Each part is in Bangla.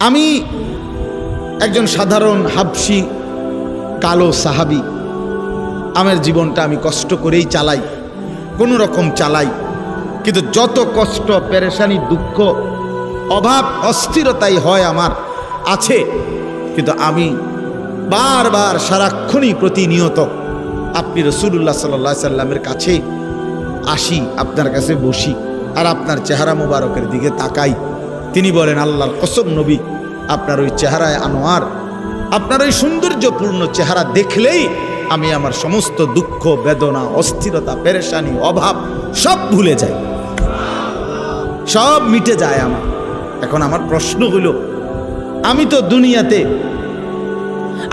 আমি একজন সাধারণ হাবসি কালো সাহাবি। আমার জীবনটা আমি কষ্ট করেই চালাই, কোনো রকম চালাই। কিন্তু যত কষ্ট, পেরেশানি, দুঃখ, অভাব, অস্থিরতাই হয় আমার, আছে। কিন্তু আমি বারবার সারাক্ষণই প্রতিনিয়ত আপনি রসুল্লাহ সাল্লা সাল্লামের কাছে আসি, আপনার কাছে বসি, আর আপনার চেহারা মুবারকের দিকে তাকাই। তিনি বলেন, আল্লাহর কসম নবী, আপনার ওই চেহারায় আনোয়ার, আপনার ওই সৌন্দর্যপূর্ণ চেহারা দেখলেই আমি আমার সমস্ত দুঃখ, বেদনা, অস্থিরতা, পেরেশানি, অভাব সব ভুলে যাই। সব মিটে যায় আমার। এখন আমার প্রশ্ন হলো আমি তো দুনিয়াতে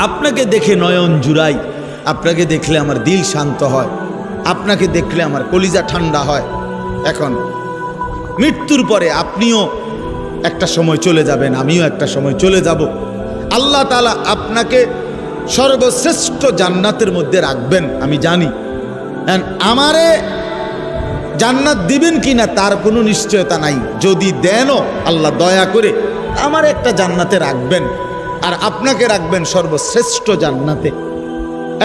আপনাকে দেখে নয়ন জুড়াই, আপনাকে দেখলে আমার দিল শান্ত হয়, আপনাকে দেখলে আমার কলিজা ঠান্ডা হয়। এখন মৃত্যুর পরে আপনিও একটা সময় চলে যাবেন, আমিও একটা সময় চলে যাব। আল্লাহ তালা আপনাকে সর্বশ্রেষ্ঠ জান্নাতের মধ্যে রাখবেন, আমি জানি। আমারে জান্নাত দিবেন কি না তার কোনো নিশ্চয়তা নাই। যদি দেনও, আল্লাহ দয়া করে আমার একটা জান্নাতে রাখবেন, আর আপনাকে রাখবেন সর্বশ্রেষ্ঠ জান্নাতে।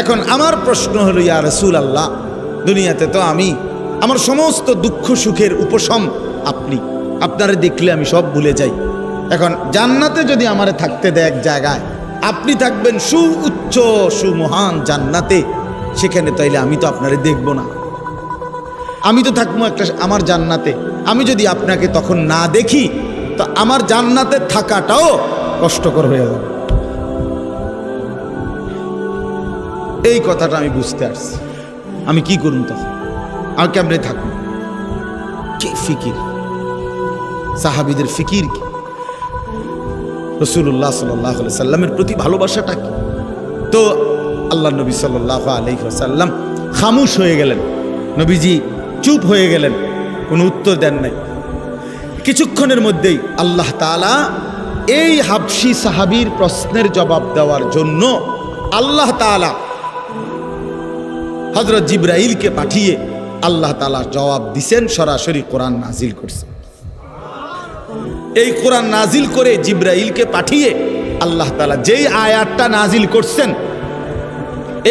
এখন আমার প্রশ্ন হলো, ইয়া রসুল আল্লাহ দুনিয়াতে তো আমি, আমার সমস্ত দুঃখ সুখের উপশম আপনি। আপনারে দেখলে আমি সব ভুলে যাই। এখন জান্নাতে যদি আমারে থাকতে দেয় এক জায়গায়, আপনি থাকবেন সু উচ্চ সুমহান জান্নাতে। সেখানে তাইলে আমি তো আপনারে দেখব না। আমি তো থাকব একটা আমার জান্নাতে। আমি যদি আপনাকে তখন না দেখি, তো আমার জান্নাতে থাকাটাও কষ্টকর হয়ে যাবে। এই কথাটা আমি বুঝতে পারছি আমি কি করুন তখন? আমি কেমনে থাকুন কি ফিকির? সাহাবিদের ফিকির কি? রসুল্লাহ সাল্লাহ সাল্লামের প্রতি ভালোবাসাটা কি? তো আল্লাহ নবী সাল্লাহ আলহিহাসাল্লাম খামুশ হয়ে গেলেন। নবীজি চুপ হয়ে গেলেন, কোনো উত্তর দেন নাই। কিছুক্ষণের মধ্যেই আল্লাহ তালা এই হাবসি সাহাবির প্রশ্নের জবাব দেওয়ার জন্য আল্লাহ তালা হজরত জিব্রাইলকে পাঠিয়ে আল্লাহ তালা জবাব দিছেন, সরাসরি কোরআন নাজিল করছে এই কোরআন নাজিল করে জিব্রাইলকে পাঠিয়ে আল্লাহ তালা যেই আয়াতটা নাজিল করছেন,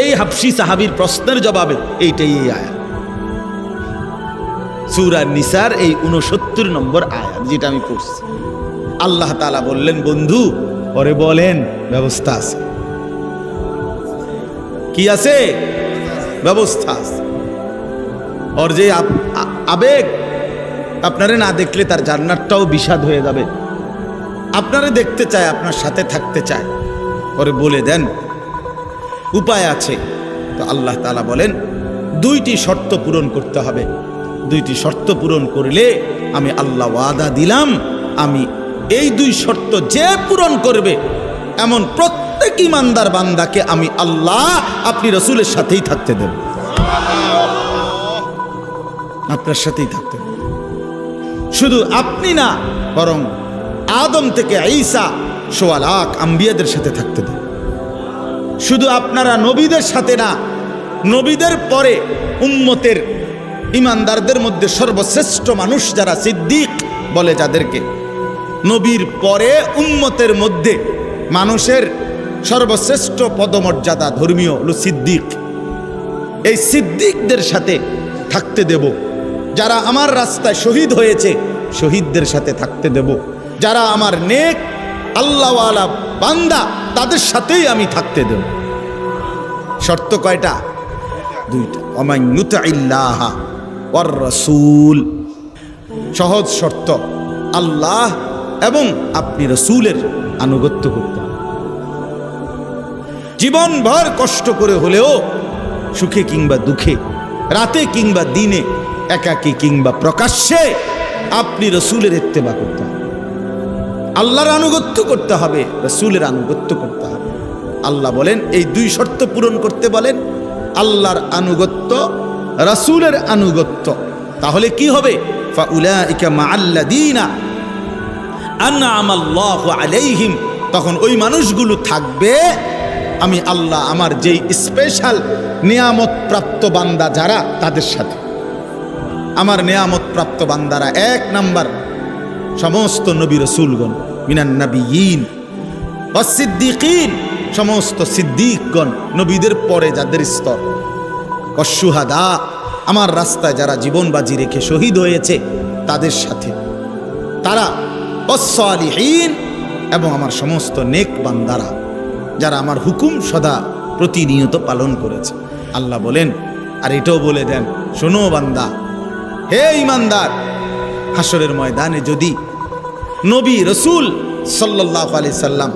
এই হাফসি সাহাবির প্রশ্নের জবাবে এইটাই এই আয়াত। সুরা নিসার এই উনসত্তর নম্বর আয়াত যেটা আমি পড়ছি। আল্লাহ তালা বললেন, বন্ধু, পরে বলেন, ব্যবস্থা আছে। কি আছে? ব্যবস্থা আছে। ওর যে আবেগ আপনারে না দেখলে তার জান্নাতটাও বিষাদ হয়ে যাবে। আপনারে দেখতে চায়, আপনার সাথে থাকতে চায়। পরে বলে দেন, উপায় আছে। তো আল্লাহ তালা বলেন, দুইটি শর্ত পূরণ করতে হবে। দুইটি শর্ত পূরণ করলে আমি আল্লাহ ওয়াদা দিলাম, আমি এই দুই শর্ত যে পূরণ করবে, এমন প্রত্যেক ইমানদার বান্দাকে আমি আল্লাহ, আপনি রসুলের সাথেই থাকতে দেব। আপনার সাথেই থাকতে দেব শুধু আপনি না, বরং আদম থেকে ঈসা সোয়া লাখ আম্বিয়াদের সাথে থাকতে দেন। শুধু আপনারা নবীদের সাথে না, নবীদের পরে উম্মতের ইমানদারদের মধ্যে সর্বশ্রেষ্ঠ মানুষ যারা সিদ্দিক বলে যাদেরকে, নবীর পরে উম্মতের মধ্যে মানুষের সর্বশ্রেষ্ঠ পদমর্যাদা ধর্মীয় হলো সিদ্দিক। এই সিদ্দিকদের সাথে থাকতে দেব। যারা আমার রাস্তায় শহীদ হয়েছে, শহীদদের সাথে থাকতে দেব। যারা আমার নেক, আল্লাহওয়ালা বান্দা, তাদের সাথেই আমি থাকতে দেব। শর্ত কয়টা? দুইটা। রসুল সহজ শর্ত, আল্লাহ এবং আপনি রসুলের আনুগত্য করতে। জীবনভর কষ্ট করে হলেও সুখে কিংবা দুঃখে, রাতে কিংবা দিনে একাকী কিংবা প্রকাশ্যে আপনি রসুলের ইত্তেবা করতে হবে। আল্লাহর আনুগত্য করতে হবে, রসুলের আনুগত্য করতে হবে। আল্লাহ বলেন, এই দুই শর্ত পূরণ করতে বলেন, আল্লাহর আনুগত্য, রসুলের আনুগত্য। তাহলে কি হবে? তখন ওই মানুষগুলো থাকবে, আমি আল্লাহ আমার যেই স্পেশাল নিয়ামত প্রাপ্ত বান্দা যারা, তাদের সাথে। আমার নিয়ামত প্রাপ্ত বান্দারা, এক নাম্বার সমস্ত নবী রসুলগণ মিনান্নাবিয়িন সিদ্দিকিন সমস্ত সিদ্দিকগণ, নবীদের পরে যাদের স্তর। অসুহাদা, আমার রাস্তায় যারা জীবন বাজি রেখে শহীদ হয়েছে, তাদের সাথে। তারা অসলিহীন এবং আমার সমস্ত নেক বান্দারা, যারা আমার হুকুম সদা প্রতিনিয়ত পালন করেছে। আল্লাহ বলেন, আর এটাও বলে দেন, শোনো বান্দা হে ইমানদার হাসরের ময়দানে যদি নবী রসুল সাল্লাহ আলি সাল্লাম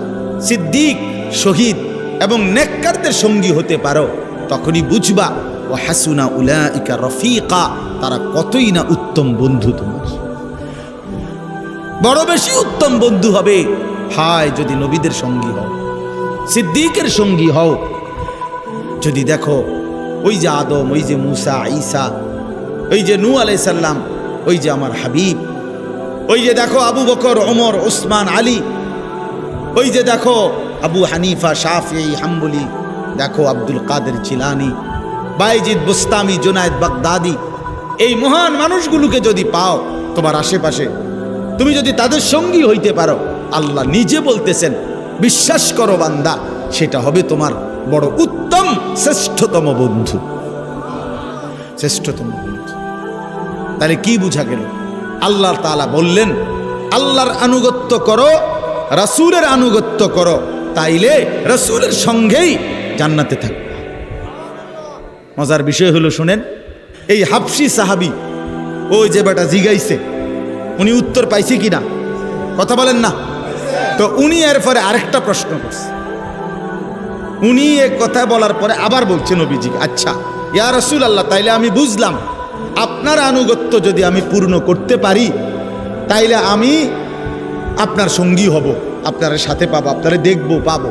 সিদ্দিক, শহীদ এবং নেককারদের সঙ্গী হতে পারো, তখনই বুঝবা ও হাসুনা উলা ইকা রফিকা তারা কতই না উত্তম বন্ধু তোমার। বড় বেশি উত্তম বন্ধু হবে, হায়, যদি নবীদের সঙ্গী হও, সিদ্দিকের সঙ্গী হও। যদি দেখো ওই যে আদম, ওই যে মুসা, ঈসা ওই যে নু আলাইসাল্লাম ওই যে আমার হাবিব, ওই যে দেখো আবু বকর, ওমর ওসমান আলী, ওই যে দেখো আবু হানিফা, শাফি, হাম্বলি, দেখো আব্দুল কাদের চিলানি, বাইজিদ বুস্তামি, জুনায়দ বাগদাদি, এই মহান মানুষগুলোকে যদি পাও তোমার আশেপাশে, তুমি যদি তাদের সঙ্গী হইতে পারো, আল্লাহ নিজে বলতেছেন, বিশ্বাস করো বান্দা, সেটা হবে তোমার বড় উত্তম শ্রেষ্ঠতম বন্ধু। শ্রেষ্ঠতম বন্ধু। তাহলে কি বুঝা গেল? আল্লাহ তালা বললেন, আল্লাহর আনুগত্য করো, রাসূলের আনুগত্য করো, তাইলে রাসূলের সঙ্গেই জান্নাতে থাকবে। মজার বিষয় হলো, শুনেন, এই হাফসি সাহাবি, ওই যে বেটা জিগাইছে, উনি উত্তর পাইছে কিনা? কথা বলেন না। তো উনি এর পরে আরেকটা প্রশ্ন করছে। উনি এক কথা বলার পরে আবার বলছে নবীজিকে আচ্ছা ইয়া রসুল আল্লাহ তাইলে আমি বুঝলাম আপনার আনুগত্য যদি আমি পূর্ণ করতে পারি, তাইলে আমি আপনার সঙ্গী হব, আপনার সাথে পাবো, আপনারে দেখব, পাবো।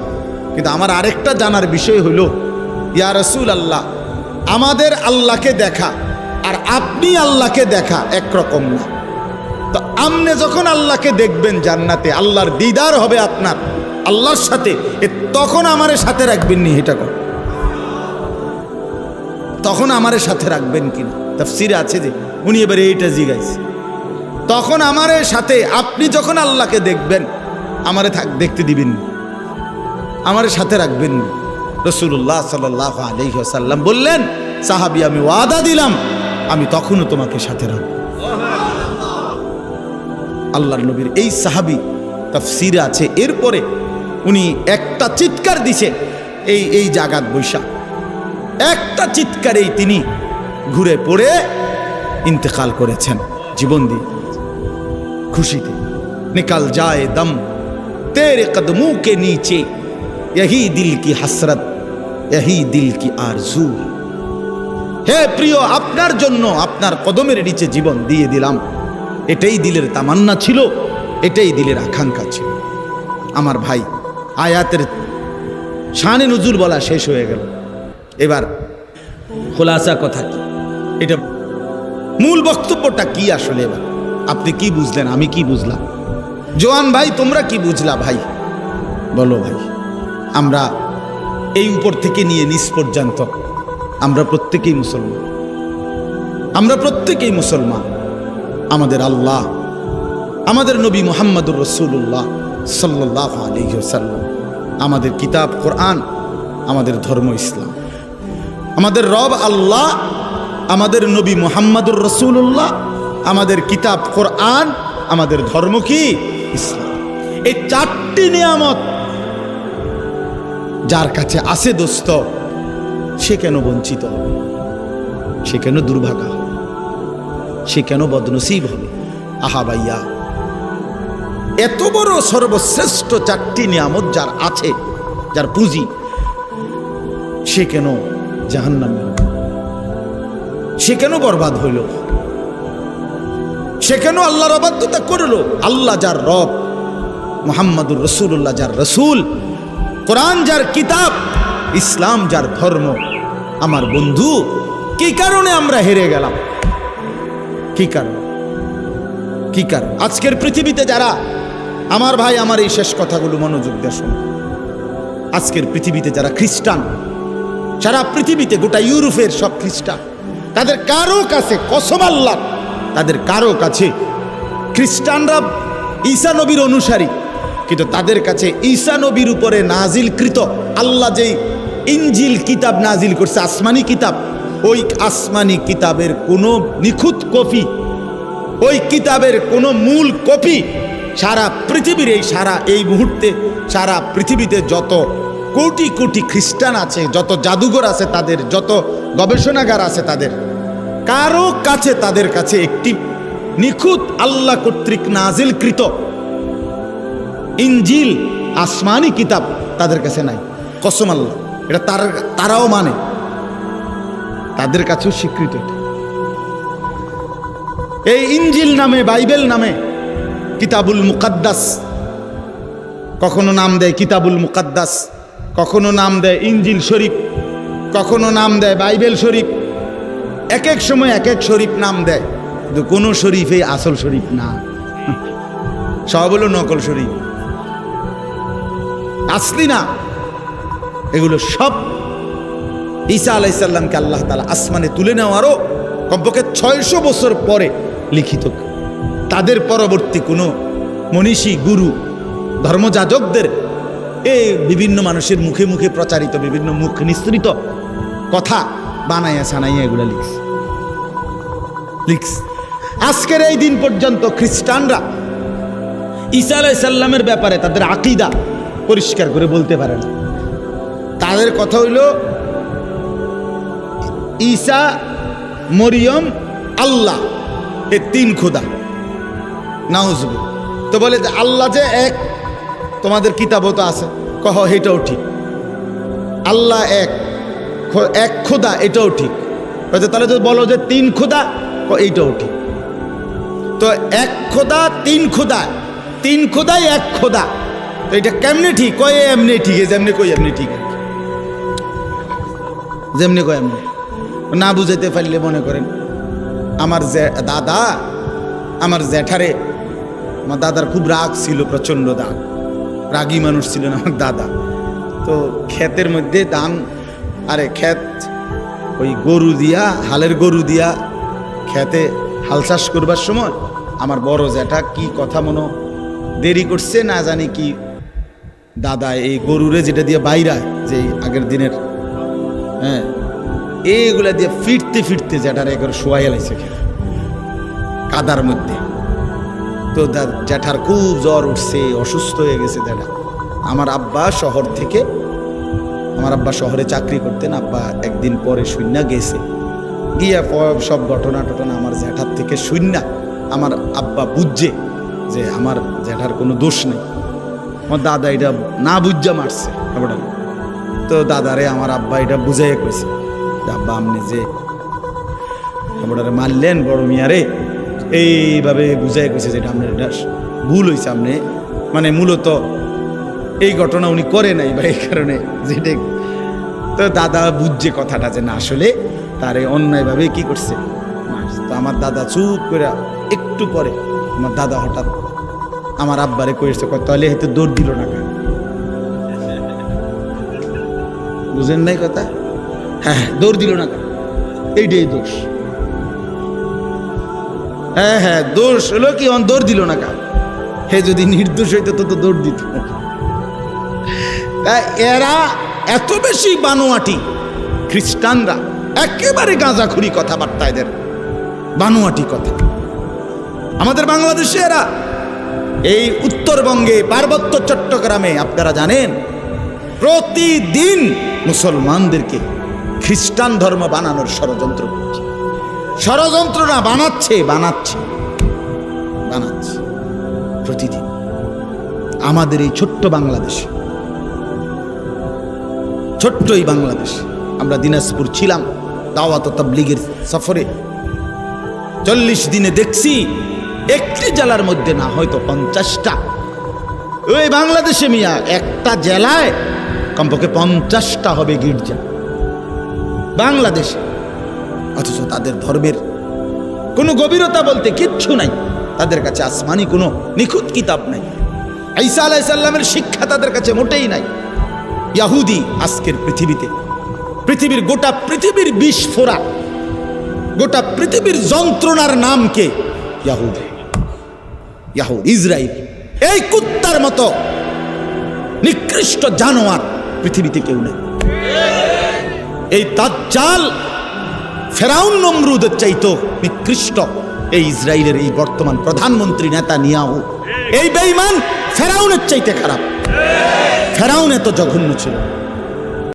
কিন্তু আমার আরেকটা জানার বিষয় হলো ইয়া রসুল আল্লাহ আমাদের আল্লাহকে দেখা আর আপনি আল্লাহকে দেখা একরকম না। তো আপনি যখন আল্লাহকে দেখবেন জান্নাতে, আল্লাহর দিদার হবে আপনার, আল্লাহর সাথে তখন আমারে সাথে রাখবেন নি, এটা কর। তখন আমারে সাথে রাখবেন কিনা? তাফসিরে আছে যে, উনি এবারে এইটা জিগাইছে তখন আমারে সাথে আপনি যখন আল্লাহকে দেখবেন, আমারে থাক, দেখতে দিবেন। আমারে সাথে রাখবেন না। রসুল্লাহ সাল্লাহ আলহ্লাম বললেন, সাহাবি, আমি ওয়াদা দিলাম, আমি তখনও তোমাকে সাথে রাখব আল্লাহর নবীর এই সাহাবি তাফসিরে আছে, এরপরে উনি একটা চিৎকার দিছে, এই এই জাগাত বৈশাখ একটা চিৎকারেই তিনি ঘুরে পড়ে ইন্তেকাল করেছেন জীবন দিয়ে খুশিতে নিকাল যায় দম তেরে কদমু কে নিচে यही দিল কি হাসরত यही দিল কি আরজু হে প্রিয় আপনার জন্য আপনার কদমের নিচে জীবন দিয়ে দিলাম এটাই দিলের তামান্না ছিল এটাই দিলের আকাঙ্ক্ষা ছিল আমার ভাই আয়াতের শানে নজুর বলা শেষ হয়ে গেল এবার খোলাসা কথা কি এটা মূল বক্তব্যটা কি আসলে এবার? আপনি কি বুঝলেন? আমি কি বুঝলাম? জোয়ান ভাই, তোমরা কি বুঝলা ভাই? বলো ভাই, আমরা এই উপর থেকে নিয়ে নিচ পর্যন্ত আমরা প্রত্যেকেই মুসলমান। আমরা প্রত্যেকেই মুসলমান। আমাদের আল্লাহ, আমাদের নবী মোহাম্মদুর রসুল্লাহ সাল্লাহ আলহ্লাম আমাদের কিতাব, কোরআন, আমাদের ধর্ম ইসলাম। আমাদের রব আল্লাহ আমাদের নবী মোহাম্মদুর রসুল্লাহ আমাদের কিতাব কোরআন, আমাদের ধর্ম কি? ইসলাম। এই চারটি নিয়ামত যার কাছে আছে দোস্ত, সে কেন বঞ্চিত হবে? সে কেন দুর্ভাগা হবে? সে কেন বদনসিব হবে? আহা ভাইয়া, এত বড় সর্বশ্রেষ্ঠ চারটি নিয়ামত যার আছে, যার পুঁজি, সে কেন জাহান্নাম সে কেন বরবাদ হইল? সে কেন আল্লাহর অবাধ্যতা করল? আল্লাহ যার রব, মোহাম্মদুর রসুল্লাহ যার রসুল, কোরআন যার কিতাব, ইসলাম যার ধর্ম। আমার বন্ধু, কি কারণে আমরা হেরে গেলাম? কি কারণ? কি কারণ? আজকের পৃথিবীতে যারা, আমার ভাই আমার এই শেষ কথাগুলো মনোযোগ দিয়ে শোনো। আজকের পৃথিবীতে যারা খ্রিস্টান, সারা পৃথিবীতে গোটা ইউরোপের সব খ্রিস্টান তাদের কারও কাছে কসম আল্লাহ, তাদের কারও কাছে খ্রিস্টানরা ঈসা নবীর অনুসারী, কিন্তু তাদের কাছে ঈসা নবীর উপরে নাজিলকৃত আল্লাহ যেই ইঞ্জিল কিতাব নাজিল করছে, আসমানি কিতাব, ওই আসমানি কিতাবের কোনো নিখুঁত কপি, ওই কিতাবের কোনো মূল কপি সারা পৃথিবীর এই সারা এই মুহূর্তে, সারা পৃথিবীতে যত কোটি কোটি খ্রিস্টান আছে, যত জাদুঘর আছে তাদের, যত গবেষণাগার আছে তাদের। কারও কাছে তাদের কাছে একটি নিখুঁত আল্লাহ কর্তৃক নাজিলকৃত ইঞ্জিল, আসমানি কিতাব তাদের কাছে নাই। কসম আল্লাহ, এটা তার, তারাও মানে। তাদের কাছেও স্বীকৃত। এই ইঞ্জিল নামে, বাইবেল নামে কিতাবুল মুকাদ্দাস। কখনো নাম দেয় কিতাবুল মুকাদ্দাস। কখনো নাম দেয় ইঞ্জিল শরীফ, কখনো নাম দেয় বাইবেল শরীফ। এক এক সময় এক এক শরীফ নাম দেয়, কিন্তু কোনো শরীফে আসল শরীফ না। সব হলো নকল শরীফ। আসলি না, এগুলো সব ঈসা আলাইসাল্লামকে আল্লাহ তালা আসমানে তুলে নেওয়ারও কমপক্ষে ছয়শো বছর পরে লিখিত। তাদের পরবর্তী কোনো মনীষী, গুরু, ধর্মযাজকদের এই বিভিন্ন মানুষের মুখে মুখে প্রচারিত, বিভিন্ন মুখ নিঃসৃত কথা বানাইয়া সানাইয়া এগুলো লিখছে। লিখছে। আজকের এই দিন পর্যন্ত খ্রিস্টানরা ঈসা আলাইসাল্লামের ব্যাপারে তাদের আকিদা পরিষ্কার করে বলতে পারে না। তাদের কথা হইল, ঈসা, মরিয়ম, আল্লাহ, এ তিন খোদা। নাউজবু তো বলে যে আল্লাহ যে এক তোমাদের কিতাবও তো আছে। কহ, এটাও ঠিক। আল্লাহ এক এক খোদা, এটাও ঠিক। তাহলে যদি বলো যে তিন খোদা এইটাও ঠিক। তো এক খোদা, তিন খোদা, তিন খোদাই এক খোদা। তো এটা কেমনে ঠিক? কয় এমনি ঠিক যেমনি কই এমনি ঠিক। কি। যেমনি কয়, এমনি। না বুঝাইতে পারলে মনে করেন, আমার দাদা, আমার জ্যাঠারে আমার দাদার খুব রাগ ছিল, প্রচণ্ড রাগ। রাগী মানুষ ছিলেন আমার দাদা। তো ক্ষেতের মধ্যে ধান, আরে ক্ষেত, ওই গরু দিয়া, হালের গরু দিয়া খেতে হাল চাষ করবার সময় আমার বড় জ্যাঠা কি কথা মনো দেরি করছে না জানি কি দাদা এই গরুরে যেটা দিয়ে বাইরা যে আগের দিনের হ্যাঁ এইগুলা দিয়ে ফিরতে ফিরতে জ্যাঠার একবার শোয়াই এলাইছে খেতে। কাদার মধ্যে। তো জ্যাঠার খুব জ্বর উঠছে, অসুস্থ হয়ে গেছে জ্যাঠা আমার আব্বা শহর থেকে, আমার আব্বা শহরে চাকরি করতেন, আব্বা একদিন পরে শূন্য গেছে। গিয়া সব ঘটনা টটনা আমার জ্যাঠার থেকে শূন্য আমার আব্বা বুঝছে যে আমার জ্যাঠার কোনো দোষ নেই। আমার দাদা এটা না বুঝা মারছে তো দাদারে আমার আব্বা এটা বুঝাইয়া কইছে আব্বা, আপনি যে মারলেন বড় মিয়ারে এইভাবে বুঝাই কইছে যেটা আপনার এটা ভুল হয়েছে আপনি। মানে মূলত এই ঘটনা উনি করে নাই বা এই কারণে যেটা তো দাদা বুঝছে কথাটা যে না আসলে তার তারে অন্যায়ভাবে কি করছে? তো আমার দাদা চুপ করে একটু পরে আমার দাদা হঠাৎ আমার আব্বারে কয়েছে কয় তাহলে হয়তো দৌড় দিল না কেন? বুঝেন নাই কথা? হ্যাঁ হ্যাঁ, দৌড় দিল না কেন? এইটাই দোষ। হ্যাঁ হ্যাঁ দোষ হলো কি? অন দৌড় দিল না কেন হে, যদি নির্দোষ হইতো, তো তো দৌড় দিত। এরা এত বেশি বানোয়াটি, খ্রিস্টানরা, একেবারে গাঁজাখুরি কথাবার্তা এদের। বানোয়াটি কথা। আমাদের বাংলাদেশে এরা, এই উত্তরবঙ্গে পার্বত্য চট্টগ্রামে, আপনারা জানেন, প্রতিদিন মুসলমানদেরকে খ্রিস্টান ধর্ম বানানোর ষড়যন্ত্র করছে। ষড়যন্ত্র না বানাচ্ছে বানাচ্ছে বানাচ্ছে প্রতিদিন। আমাদের এই ছোট্ট বাংলাদেশে, ছোট্ট এই বাংলাদেশ। আমরা দিনাজপুর ছিলাম, দাওয়াত তাবলিগের সফরে। চল্লিশ দিনে দেখছি একটি জেলার মধ্যে না হয়তো পঞ্চাশটা। ওই বাংলাদেশে মিয়া, একটা জেলায় কমপক্ষে পঞ্চাশটা হবে গির্জা। বাংলাদেশে অথচ তাদের ধর্মের কোনো গভীরতা বলতে কিচ্ছু নাই। তাদের কাছে আসমানি কোনো নিখুঁত কিতাব নাই। ঈসা আলাইসাল্লামের শিক্ষা তাদের কাছে মোটেই নাই। ইয়াহুদি আজকের পৃথিবীতে, পৃথিবীর গোটা পৃথিবীর বিস্ফোরা গোটা পৃথিবীর যন্ত্রণার নাম কে? ইয়াহুদ। ইয়াহুদ ইসরায়েল এই কুত্তার মতো নিকৃষ্ট জানোয়ার পৃথিবীতে কেউ নেই। এই দাজ্জাল ফেরাউন নমরুদের চাইতো নিকৃষ্ট। এই ইসরায়েলের এই বর্তমান প্রধানমন্ত্রী নেতা নিয়াহু, এই বেইমান ফেরাউনের চাইতে খারাপ। ফেরাউন এত জঘন্য ছিল।